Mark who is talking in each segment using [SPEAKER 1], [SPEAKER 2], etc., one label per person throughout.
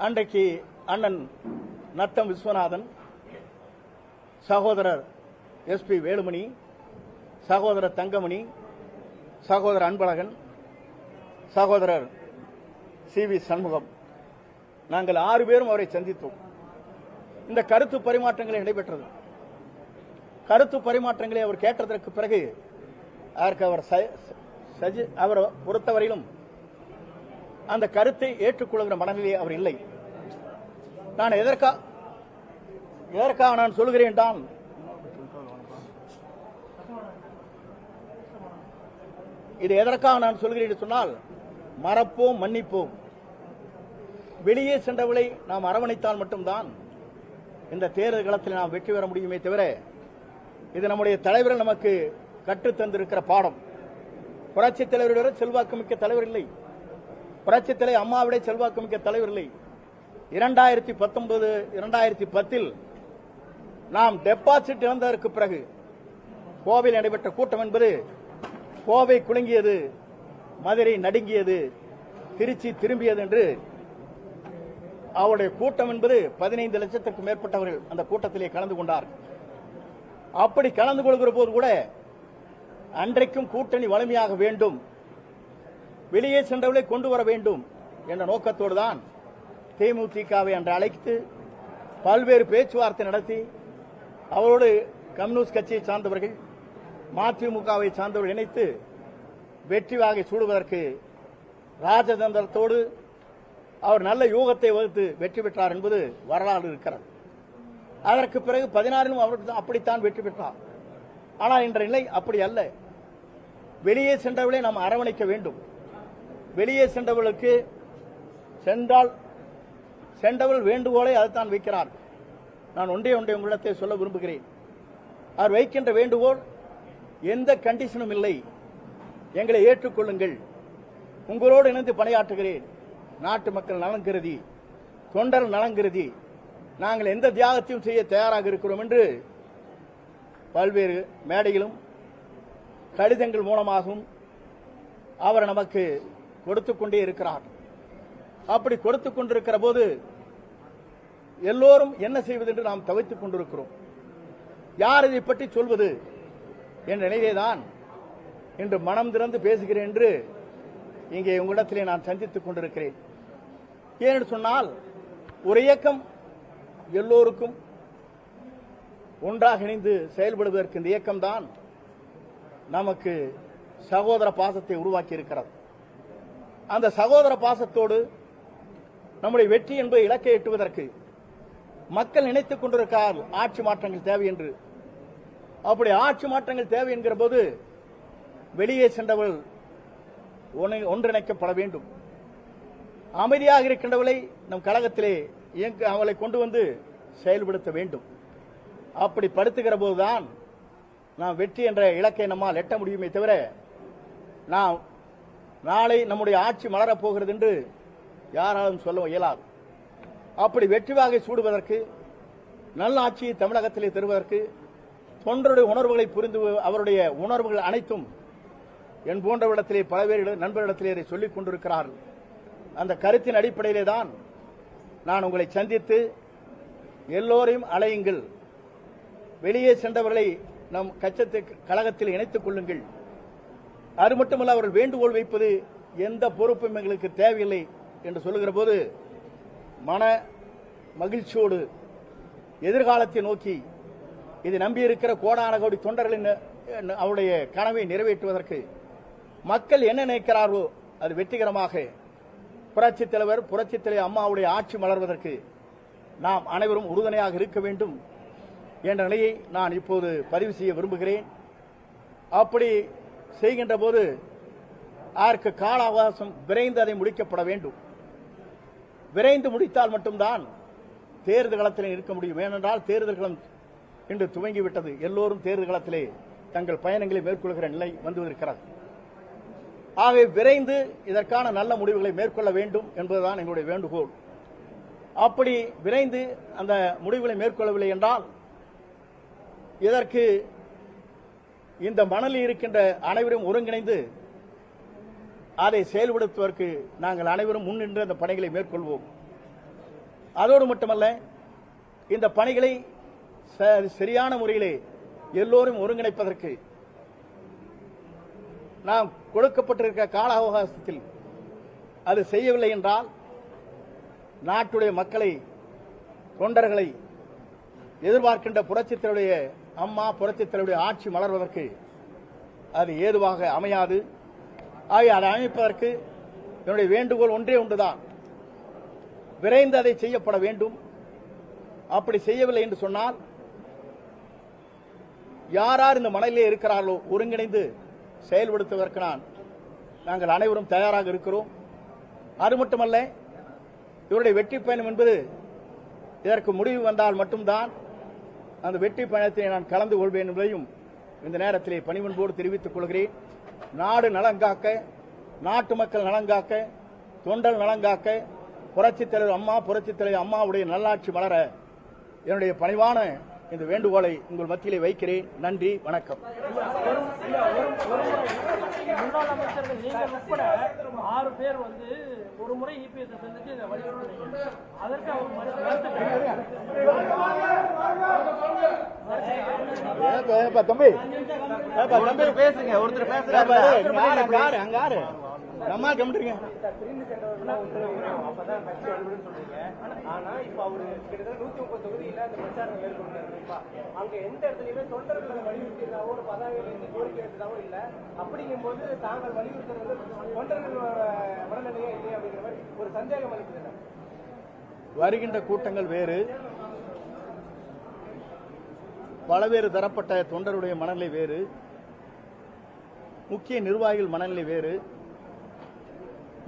[SPEAKER 1] அன்றைக்கு அண்ணன் நத்தம் விஸ்வநாதன் சகோதரர் எஸ்பி வேலுமணி சகோதரர் தங்கமணி சகோதரர் அன்பழகன் சகோதரர் சி வி சண்முகம். நாங்கள் ஆறு பேரும் அவரை சந்தித்தோம். இந்த கருத்து பரிமாற்றங்கள் நடைபெற்றது. கருத்து பரிமாற்றங்களை அவர் கேட்டதற்கு பிறகு அதற்கு அவர் ச- சஜி அவர் பொறுத்தவரையிலும் அந்த கருத்தை ஏற்றுக்கொள்கிற மனநிலை அவர் இல்லை. நான் எதற்கா எதற்காக நான் சொல்கிறேன் தான் இது எதற்காக நான் சொல்கிறேன் என்று சொன்னால் மறப்போம் மன்னிப்போம். வெளியே சென்றவளை நாம் அரவணைத்தால் மட்டும்தான் இந்த தேர்தல் களத்தில் நாம் வெற்றி பெற முடியுமே தவிர இது நம்முடைய தலைவர் நமக்கு கற்றுத் தந்திருக்கிற பாடம். புரட்சித் தலைவரோட செல்வாக்கு மிக்க தலைவர் இல்லை. புரட்சித் அம்மாவிட செல்வாக்கு மிக்க தலைவர் இல்லை. இரண்டாயிரத்தி பத்தொன்பது இரண்டாயிரத்தி பத்தில் நாம் டெபாசிட் இழந்ததற்கு பிறகு கோவையில் நடைபெற்ற கூட்டம் என்பது கோவை குலுங்கியது மதுரை நடுங்கியது திருச்சி திரும்பியது என்று அவருடைய கூட்டம் என்பது பதினைந்து லட்சத்திற்கும் மேற்பட்டவர்கள் அந்த கூட்டத்திலே கலந்து கொண்டார்கள் அப்படி கலந்து கொள்கிற போது கூட அன்றைக்கும் கூட்டணி வலிமையாக வேண்டும். வெளியே சென்றவர்களை கொண்டு வர வேண்டும் என்ற நோக்கத்தோடு தான் தேமுதிகவை அன்று அழைத்து பல்வேறு பேச்சுவார்த்தை நடத்தி அவரோடு கம்யூனிஸ்ட் கட்சியை சார்ந்தவர்கள் மதிமுகவை சார்ந்தவர்கள் இணைத்து வெற்றி வாகை சூடுவதற்கு ராஜதந்திரத்தோடு அவர் நல்ல யூகத்தை வகுத்து வெற்றி பெற்றார் என்பது வரலாறு இருக்கிறது. அதற்கு பிறகு பதினாறிலும் அவர் தான் அப்படித்தான் வெற்றி பெற்றார். ஆனால் இன்ற நிலை அப்படி அல்ல. வெளியே சென்றவர்களை நாம் அரவணைக்க வேண்டும். வெளியே சென்றவர்களுக்கு சென்றால் சென்றவர்கள் வேண்டுகோளை அதுதான் வைக்கிறார். நான் ஒன்றே ஒன்றை உங்களிடத்தை சொல்ல விரும்புகிறேன். அவர் வைக்கின்ற வேண்டுகோள் எந்த கண்டிஷனும் இல்லை. எங்களை ஏற்றுக்கொள்ளுங்கள். உங்களோடு இணைந்து பணியாற்றுகிறேன். நாட்டு மக்கள் நலன் கருதி தொண்டர் நலன் கருதி நாங்கள் எந்த தியாகத்தையும் செய்ய தயாராக இருக்கிறோம் என்று பல்வேறு மேடையிலும் கடிதங்கள் மூலமாகவும் அவர் நமக்கு கொடுத்து கொண்டே இருக்கிறார். அப்படி கொடுத்து கொண்டிருக்கிற போது எல்லோரும் என்ன செய்வது என்று நாம் தவித்துக் கொண்டிருக்கிறோம். யார் இதை பற்றி சொல்வது? என்ற நிலையிலேதான் இன்று மனம் திறந்து பேசுகிறேன் என்று இங்கே உங்களிடத்திலே நான் சந்தித்துக் கொண்டிருக்கிறேன். ஏனென்று சொன்னால் ஒரு இயக்கம் எல்லோருக்கும் ஒன்றாக இணைந்து செயல்படுவதற்கு இந்த இயக்கம்தான் நமக்கு சகோதர பாசத்தை உருவாக்கி இருக்கிறது அந்த சகோதர பாசத்தோடு நம்முடைய வெற்றி என்பதை இலக்கை எட்டுவதற்கு மக்கள் நினைத்துக் கொண்டிருக்கார். ஆட்சி மாற்றங்கள் தேவை என்று. அப்படி ஆட்சி மாற்றங்கள் தேவை என்கிற போது வெளியே சென்றவர்கள் ஒன்றிணைக்கப்பட வேண்டும். அமைதியாக இருக்கின்றவளை நம் கழகத்திலே இயங்க அவளை கொண்டு வந்து செயல்படுத்த வேண்டும். அப்படி படுத்துகிற போதுதான் நாம் வெற்றி என்ற இலக்கை நம்மால் எட்ட முடியுமே தவிர நாம் நாளை நம்முடைய ஆட்சி மலரப் போகிறது என்று யாராலும் சொல்ல இயலாது. அப்படி வெற்றி வாகை சூடுவதற்கு நல்ல ஆட்சியை தமிழகத்திலே தருவதற்கு தொண்டருடைய உணர்வுகளை புரிந்து அவருடைய உணர்வுகள் அனைத்தும் என் போன்றவிடத்திலே பல பேர் நண்பரிடத்திலே இதை சொல்லிக் கொண்டிருக்கிறார்கள். அந்த கருத்தின் அடிப்படையிலே தான் நான் உங்களை சந்தித்து எல்லோரையும் அலையுங்கள் வெளியே சென்றவர்களை நம் கச்சத்து கழகத்தில் இணைத்துக் கொள்ளுங்கள். அது மட்டுமல்ல அவர்கள் வேண்டுகோள் வைப்பது எந்த பொறுப்பும் எங்களுக்கு தேவையில்லை என்று சொல்லுகிற போது மன மகிழ்ச்சியோடு எதிர்காலத்தை நோக்கி இது நம்பியிருக்கிற கோடான கோடி தொண்டர்களின் அவருடைய கனவை நிறைவேற்றுவதற்கு மக்கள் என்ன நினைக்கிறார்களோ அது வெற்றிகரமாக புரட்சித் தலைவர் புரட்சித் தலைவர் அம்மாவுடைய ஆட்சி மலர்வதற்கு நாம் அனைவரும் உறுதுணையாக இருக்க வேண்டும் என்ற நிலையை நான் இப்போது பதிவு செய்ய விரும்புகிறேன். அப்படி செய்கின்ற போது அதற்கு கால அவகாசம் விரைந்து அதை முடிக்கப்பட வேண்டும். விரைந்து முடித்தால் மட்டும்தான் தேர்தல் களத்தில் இருக்க முடியும். ஏனென்றால் தேர்தல் களம் இன்று துவங்கிவிட்டது. எல்லோரும் தேர்தல் களத்திலே தங்கள் பயணங்களை மேற்கொள்கிற நிலை வந்துவிருக்கிறது ஆகவே விரைந்து இதற்கான நல்ல முடிவுகளை மேற்கொள்ள வேண்டும் என்பதுதான் எங்களுடைய வேண்டுகோள். அப்படி விரைந்து அந்த முடிவுகளை மேற்கொள்ளவில்லை என்றால் இதற்கு இந்த மணலில் இருக்கின்ற அனைவரும் ஒருங்கிணைந்து அதை செயல்படுத்துவதற்கு நாங்கள் அனைவரும் முன்னின்று அந்த பணிகளை மேற்கொள்வோம். அதோடு மட்டுமல்ல இந்த பணிகளை ச- சரியான முறையிலே எல்லோரும் ஒருங்கிணைப்பதற்கு நாம் கொடுக்கப்பட்டிருக்க கால அவகாசத்தில் அது செய்யவில்லை என்றால் நாட்டுடைய மக்களை தொண்டர்களை எதிர்பார்க்கின்ற புரட்சித்தருடைய அம்மா புரட்சித்தருடைய ஆட்சி மலர்வதற்கு அது ஏதுவாக அமையாது. ஆகிய அதை அமைப்பதற்கு என்னுடைய வேண்டுகோள் ஒன்றே ஒன்றுதான். விரைந்து அதை செய்யப்பட வேண்டும். அப்படி செய்யவில்லை என்று சொன்னால் யார் யார் இந்த மணலிலே இருக்கிறார்களோ ஒருங்கிணைந்து செயல்படுத்துவதற்கு நான் நாங்கள் அனைவரும் தயாராக இருக்கிறோம். அது மட்டுமல்ல இவருடைய வெற்றி பயணம் என்பது இதற்கு முடிவு வந்தால் மட்டும்தான் அந்த வெற்றி பயணத்தை நான் கலந்து கொள்வேன் என்பதையும் இந்த நேரத்திலே பணிவன்போடு தெரிவித்துக் கொள்கிறேன். நாடு நலங்காக்க நாட்டு மக்கள் நலங்காக்க தொண்டல் நலங்காக்க புரட்சித் தலைவர் அம்மா புரட்சித் தலைவர் அம்மாவுடைய நல்லாட்சி வளர என்னுடைய பணிவான இந்த வேண்டுகோளை உங்கள் மத்தியிலே வைக்கிறேன். நன்றி வணக்கம்.
[SPEAKER 2] ஆறு பேர் வந்து ஒரு முறை இபிஎஸ் சந்திச்சு இதை வலியுறுத்துறீங்க அதற்கு அவர்
[SPEAKER 1] தம்பி. தம்பி.
[SPEAKER 3] பேசுங்க ஒருத்தர் பேசுறாரு
[SPEAKER 1] அங்க அங்க ஆறு. நம்ம கம்பிட்டுருங்க
[SPEAKER 3] ஆனா இப்ப அவரு கிட்டத்தட்ட நூத்தி முப்பது தொகுதியில அந்த பிரச்சாரம் மேற்கொண்டிருப்பா அங்க எந்த இடத்துலயுமே தொண்டர்களை வலியுறுத்தியதாவோ ஒரு பதாகையில கோரிக்கை எடுத்ததாவோ இல்ல. அப்படிங்கும்போது தாங்கள் வலியுறுத்துறது தொண்டர்களோட மனநிலையே இல்லையா அப்படிங்கிற மாதிரி ஒரு சந்தேகம் அளிக்குது
[SPEAKER 1] வருகின்ற கூட்டங்கள் வேறு. பலவேறு தரப்பட்ட தொண்டருடைய மனநிலை வேறு. முக்கிய நிர்வாகிகள் மனநிலை வேறு.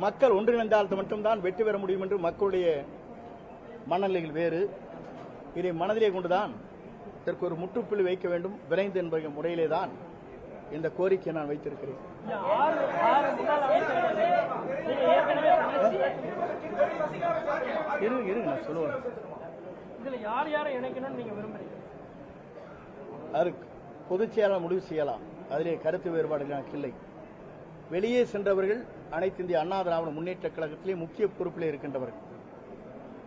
[SPEAKER 1] மக்கள் ஒன்றிணைந்தால் மட்டும்தான் வெற்றி பெற முடியும் என்று மக்களுடைய மனநிலைகள் வேறு இதை மனதிலே கொண்டுதான் இதற்கு ஒரு முற்றுப்புள்ளி வைக்க வேண்டும் விரைந்து என்பது முறையிலே தான் இந்த கோரிக்கையை நான் வைத்திருக்கிறேன் இருங்க இருங்க நான் சொல்லுவேன்
[SPEAKER 2] யார்
[SPEAKER 1] பொதுச் செயலாளர் முடிவு செய்யலாம் அதிலே கருத்து வேறுபாடுகள் எனக்கு இல்லை வெளியே சென்றவர்கள் அனைத்து இந்திய அண்ணா திராவிட முன்னேற்ற கழகத்திலே முக்கிய பொறுப்பில் இருக்கின்றவர்கள்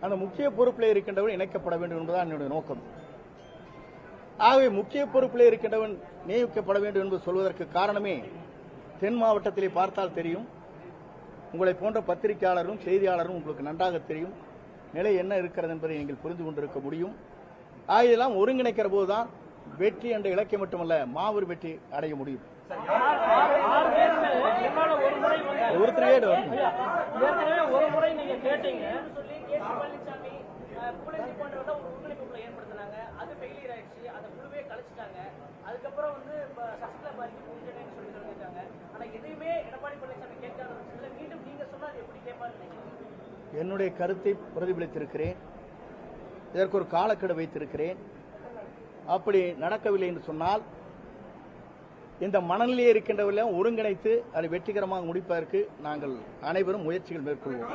[SPEAKER 1] அந்த முக்கிய பொறுப்பில் இருக்கின்றவன் இணைக்கப்பட வேண்டும் என்பதுதான் என்னுடைய நோக்கம். ஆகவே முக்கிய பொறுப்பில் இருக்கின்றவன் நியமிக்கப்பட வேண்டும் என்று சொல்வதற்கு காரணமே தென் மாவட்டத்திலே பார்த்தால் தெரியும். உங்களை போன்ற பத்திரிகையாளரும் செய்தியாளரும் உங்களுக்கு நன்றாக தெரியும். நிலை என்ன இருக்கிறது என்பதை நீங்கள் புரிந்து கொண்டிருக்க முடியும். ஆகியெல்லாம் ஒருங்கிணைக்கிற போதுதான் வெற்றி என்ற இலக்கியம் மட்டுமல்ல மாபெரும் வெற்றி அடைய முடியும். ஒருத்தரே
[SPEAKER 2] ஏற்கனவே ஒரு முறை நீங்க கேட்டீங்க.
[SPEAKER 4] பழனிசாமி ஒருங்கிணைப்பு குழு ஏற்படுத்தினாங்க. அது ஃபெயிலியர் ஆயிடுச்சு. அந்த குழுவே கலைச்சிட்டாங்க அதுக்கப்புறம் வந்து சசிகலா பாதிக்கு பூஜைன்னு சொல்லி சொல்லியிருக்காங்க ஆனா எதையுமே எடப்பாடி பழனிசாமி கேட்காத பட்சத்துல மீண்டும் நீங்க சொன்னா அது எப்படி கேட்பாருன்னு
[SPEAKER 1] என்னுடைய கருத்தை பிரதிபலித்திருக்கிறேன். இதற்கு ஒரு காலக்கெடு வைத்திருக்கிறேன். அப்படி நடக்கவில்லை என்று சொன்னால் இந்த மனநிலையே இருக்கின்றவர்களையும் ஒருங்கிணைத்து அதை வெற்றிகரமாக முடிப்பதற்கு நாங்கள் அனைவரும் முயற்சிகள் மேற்கொள்வோம்.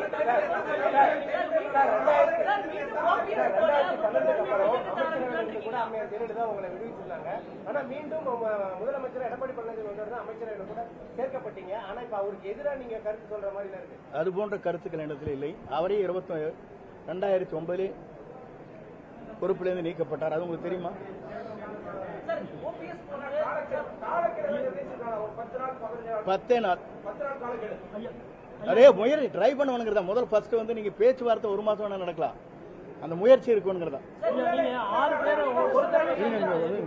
[SPEAKER 3] மீண்டும் முதலமைச்சர் அவருக்கு கருத்து மாதிரி
[SPEAKER 1] அது போன்ற கருத்துக்கள் இடத்தில் இல்லை. அவரே இருபத்தி ரெண்டாயிரத்தி ஒன்பதிலே பொறுப்பிலிருந்து நீக்கப்பட்டார். அது உங்களுக்கு தெரியுமா
[SPEAKER 4] சார் ஓபிஎஸ் போன்ற
[SPEAKER 3] காலக்கெடு ஒரு பத்து நாள் பதினஞ்சு நாள்
[SPEAKER 1] பத்தே நாள்
[SPEAKER 3] பத்து நாள் காலக்கெடு
[SPEAKER 2] ஐயா
[SPEAKER 1] அதே முயற்சி ட்ரை பண்ணுவனுங்கிறதா? முதல் ஃபர்ஸ்ட் வந்து நீங்க பேச்சுவார்த்தை ஒரு மாசம் வேணா நடக்கலாம். அந்த முயற்சி இருக்கணுங்கிறதா
[SPEAKER 2] ஒரு- தடவை.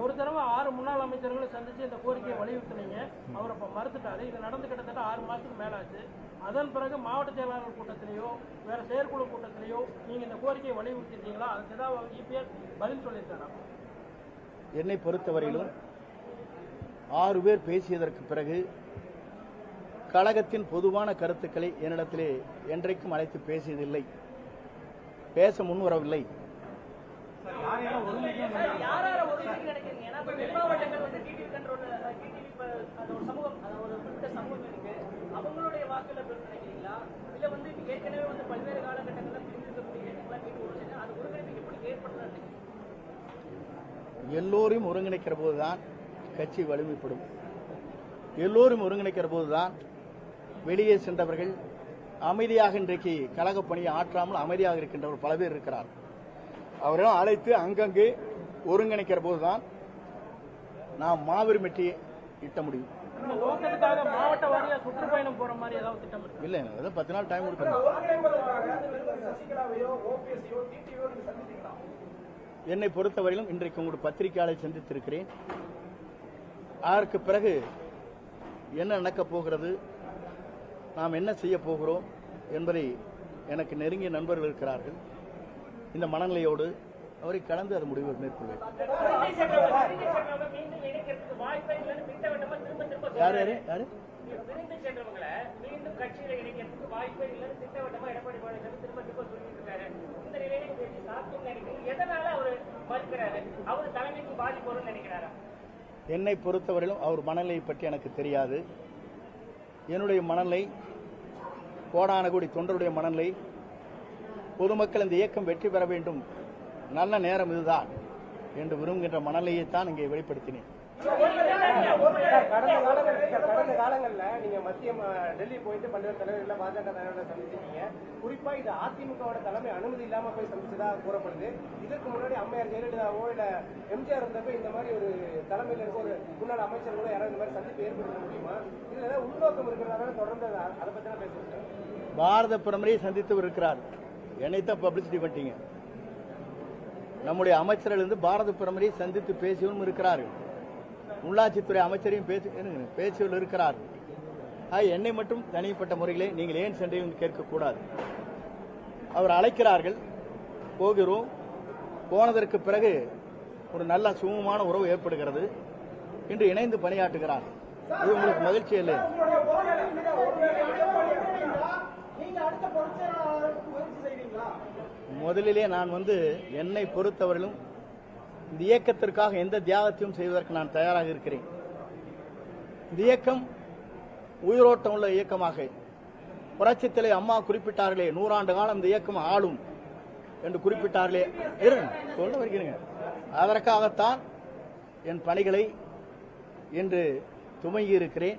[SPEAKER 2] ஒரு ஆறு முன்னாள் அமைச்சர்களை சந்திச்சு இந்த கோரிக்கையை வலியுறுத்தினீங்க. அவர் அப்ப மறுத்துட்டாரு. இது நடந்து கிட்டத்தட்ட ஆறு மாசத்துக்கு மேல ஆச்சு அதன் பிறகு மாவட்ட செயலாளர் கூட்டத்திலேயோ வேற செயற்குழு கூட்டத்திலேயோ நீங்க இந்த கோரிக்கையை வலியுறுத்திட்டீங்களா? அதுக்கு ஏதாவது இபிஎஸ் பதில் சொல்லியிருக்காரா?
[SPEAKER 1] என்னை பொறுத்தவரையிலும் ஆறு பேர் பேசியதற்கு பிறகு கழகத்தின் பொதுவான கருத்துக்களை என்னிடத்திலே என்றைக்கும் அழைத்து பேசியதில்லை. பேச முன்வரவில்லை. எல்லோரையும் ஒருங்கிணைக்கிற போதுதான் கட்சி வலிமைப்படும். எல்லோரும் ஒருங்கிணைக்கிற போதுதான் வெளியே சென்றவர்கள் அமைதியாக இன்றைக்கு கழகப் பணியை ஆற்றாமல் அமைதியாக இருக்கின்றவர் பல பேர் இருக்கிறார் அவரெல்லாம் அழைத்து அங்கங்கே ஒருங்கிணைக்கிற போதுதான் நாம் மாபெரும் வெற்றியை ஈட்ட முடியும்.
[SPEAKER 2] இந்த நோக்கத்துக்காக மாவட்ட வாரியா சுற்றுப்பயணம் போற மாதிரி ஏதாவது திட்டம் இருக்கு?
[SPEAKER 1] இல்லை ஏதோ பத்து நாள் டைம் கொடுக்கணும். என்னை பொறுத்தவரையிலும் இன்றைக்கு உங்களுடைய பத்திரிகையாளரை சந்தித்திருக்கிறேன். அதற்கு பிறகு என்ன நடக்கப் போகிறது? நாம் என்ன செய்ய போகிறோம் என்பதை எனக்கு நெருங்கிய நண்பர்கள் இருக்கிறார்கள். இந்த மனநிலையோடு அவரை கலந்து அது முடிவு மேற்கொள்வேன். யார் யாரு யாரு?
[SPEAKER 4] தலைமைக்கு பாதிப்பு நினைக்கிறாரா?
[SPEAKER 1] என்னை பொறுத்தவரையிலும் அவர் மனநிலையை பற்றி எனக்கு தெரியாது. என்னுடைய மனநிலை கோடான கோடி தொண்டருடைய மனநிலை பொதுமக்கள் இந்த இயக்கம் வெற்றி பெற வேண்டும். நல்ல நேரம் இதுதான் என்று விரும்புகின்ற மனநிலையைத்தான் இங்கே வெளிப்படுத்தினேன்.
[SPEAKER 3] கடந்த காலங்கள்ல கடந்த காலங்கள்ல நீங்க மத்திய டெல்லி போயிட்டு பல்வேறு தலைவர்கள பாஜக தலைவர்களை சந்திச்சிருக்கீங்க. குறிப்பா இது அதிமுகவோட தலைமை அனுமதி இல்லாம போய் சந்திச்சதா கூறப்படுது. இதற்கு முன்னாடி அம்மையார் ஜெயலலிதாவோ இல்ல எம்ஜிஆர் இருந்தப்ப இந்த மாதிரி ஒரு தலைமையில இருக்க ஒரு முன்னாள் அமைச்சர்களோ யாராவது இந்த மாதிரி சந்திப்பு ஏற்படுத்த முடியுமா? இதுல ஏதாவது உள்நோக்கம் இருக்கிறதால தொடர்ந்து அதை பத்தி தான் பேசுறேன்
[SPEAKER 1] பாரத பிரதமரை சந்தித்து இருக்கிறார். என்னைத்தான் பப்ளிசிட்டி பண்ணிட்டீங்க. நம்முடைய அமைச்சர்கள் இருந்து பாரத பிரதமரை சந்தித்து பேசியவரும் இருக்கிறார்கள். உள்ளாட்சித்துறை அமைச்சரையும் பேசி இருங்க, பேசியவர்கள் இருக்கிறார்கள் ஆக, என்னை மட்டும் தனிப்பட்ட முறையிலே நீங்கள் ஏன் சென்றீர்கள் கேட்கக்கூடாது? அவர் அழைக்கிறார்கள். போகிறோம். போனதற்கு பிறகு ஒரு நல்ல சுமூகமான உறவு ஏற்படுகிறது. இன்று இணைந்து பணியாற்றுகிறார். இது உங்களுக்கு மகிழ்ச்சி இல்லை முதலிலே நான் வந்து என்னை பொறுத்தவரையிலும் இந்த இயக்கத்திற்காக எந்த தியாகத்தையும் செய்வதற்கு நான் தயாராக இருக்கிறேன். இந்த இயக்கம் உயிரோட்டம் உள்ள இயக்கமாக. புரட்சித்தலை அம்மா குறிப்பிட்டார்களே நூறாண்டு காலம் இந்த இயக்கம் ஆளும் என்று குறிப்பிட்டார்களே. சொல்ல வருகிறேங்க. அதற்காகத்தான் என் பணிகளை இன்று துவங்கி இருக்கிறேன்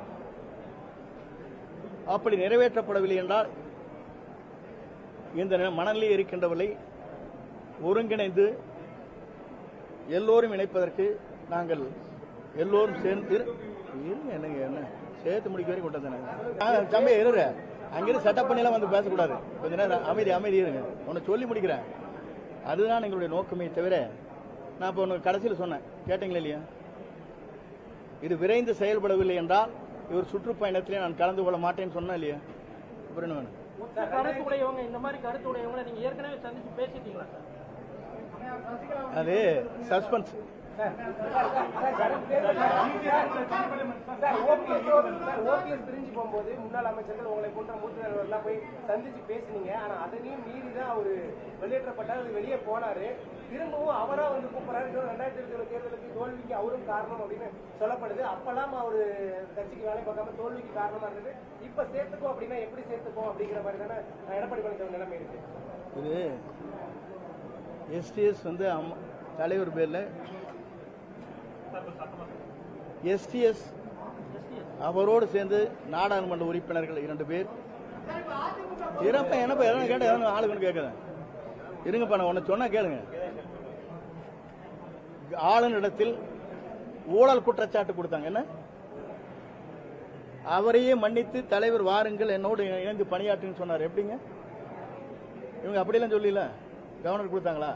[SPEAKER 1] அப்படி நிறைவேற்றப்படவில்லை என்றால் இந்த மனநிலையில் இருக்கின்றவர்களை ஒருங்கிணைந்து எல்லோரும் இணைப்பதற்கு நாங்கள் எல்லோரும் சேர்ந்து என்னங்க என்ன சேர்த்து முடிக்க வரைக்கும் கொண்டு தம்பி இரு அங்கிருந்து செட்டப் பண்ணிலாம் வந்து பேசக்கூடாது. கொஞ்ச நேரம் அமைதி அமைதி இருங்க. உன்னை சொல்லி முடிக்கிறேன். அதுதான் எங்களுடைய நோக்கமே தவிர நான் இப்போ உனக்கு கடைசியில் சொன்னேன். கேட்டீங்களா இல்லையா? இது விரைந்து செயல்படவில்லை என்றால் இவர் சுற்றுப்பயணத்திலே நான் கலந்து கொள்ள மாட்டேன்னு சொன்னேன் இல்லையா? அப்புறம் என்ன வேணும்?
[SPEAKER 2] உடையவங்க இந்த மாதிரி கருத்து உடையவங்களை நீங்க ஏற்கனவே சந்திச்சு பேசிட்டீங்களா
[SPEAKER 1] அது சஸ்பென்ஸ்.
[SPEAKER 3] சார், பிரிஞ்சு போகும்போது முன்னாள் அமைச்சர்கள் உங்களை போன்ற மூத்த தலைவர்கள்லாம் போய் சந்திச்சு பேசுனீங்க. ஆனா அதையும் மீறி தான் அவரு வெளியேற்றப்பட்டார் அது வெளியே போனாரு. திரும்பவும் அவரா வந்து கூப்பிடுறாரு. இன்னும் ரெண்டாயிரத்தி இருபத்தி தேர்தலுக்கு தோல்விக்கு அவரும் காரணம் அப்படின்னு சொல்லப்படுது. அப்பெல்லாம் அவரு கட்சிக்கு வேலை பார்க்காம தோல்விக்கு காரணமா இருந்தது. இப்ப சேர்த்துக்கோ அப்படின்னா எப்படி சேர்த்துக்கோ அப்படிங்கிற மாதிரி தானே எடப்பாடி பழனிசாமி நிலைமை இருக்கு.
[SPEAKER 1] இது எஸ்டிஎஸ் வந்து அம்மா- தலைவர் பேர்ல எஸ்டிஎஸ் அவரோடு சேர்ந்து நாடாளுமன்ற உறுப்பினர்கள் இரண்டு பேர். இறப்ப என்னப்பா எதனா கேட்ட எதனா ஆளுங்கன்னு கேட்குறேன். இருங்கப்பா நான் ஒன்று சொன்னா கேளுங்க. ஆளுநரிடத்தில் ஊழல் குற்றச்சாட்டு கொடுத்தாங்க. என்ன? அவரையே மன்னித்து தலைவர் வாருங்கள் என்னோடு இணைந்து பணியாற்றுன்னு சொன்னார். எப்படிங்க? இவங்க அப்படியெல்லாம் சொல்லல. கவர்னர் கொடுத்தாங்களா?